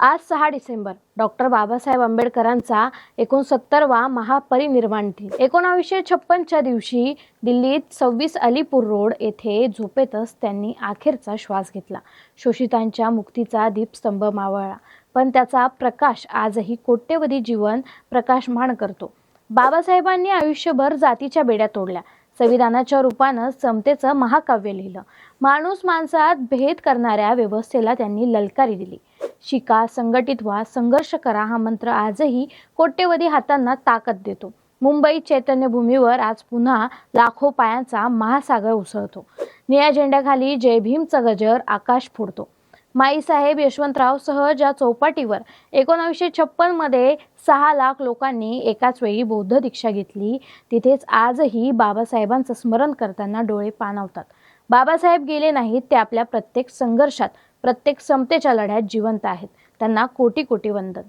आज सहा डिसेंबर डॉक्टर बाबासाहेब आंबेडकरांचा एकोणसत्तरवा महापरिनिर्वाण दिन. एकोणावीसशे छप्पनच्या दिवशी दिल्लीत सव्वीस अलीपूर रोड येथे झोपेतच त्यांनी अखेरचा श्वास घेतला. शोषितांच्या मुक्तीचा दीपस्तंभ मावळला पण त्याचा प्रकाश आजही कोट्यवधी जीवन प्रकाशमान करतो. बाबासाहेबांनी आयुष्यभर जातीच्या बेड्या तोडल्या. संविधानाच्या रूपानं समतेचं महाकाव्य लिहिलं. माणूस माणसात भेद करणाऱ्या व्यवस्थेला त्यांनी ललकारी दिली. शिका संघटित व्हा संघर्ष करा हा मंत्र आजही कोट्यवधी हातांना ताकद देतो. मुंबई चैतन्यभूमीवर आज पुन्हा लाखो पायांचा महासागर उसळतो. निळ्या झेंड्याखाली जय भीमचा गजर आकाश फोडतो. माईसाहेब यशवंतराव सह ज्या चौपाटीवर. एकोणावीसशे छप्पनमध्ये सहा लाख लोकांनी एकाच वेळी बौद्ध दीक्षा घेतली. तिथेच आजही बाबासाहेबांचं स्मरण करताना डोळे पाणावतात. बाबासाहेब गेले नाहीत ते आपल्या प्रत्येक संघर्षात. प्रत्येक समतेच्या लढ्यात जिवंत आहेत. त्यांना कोटी कोटी वंदन.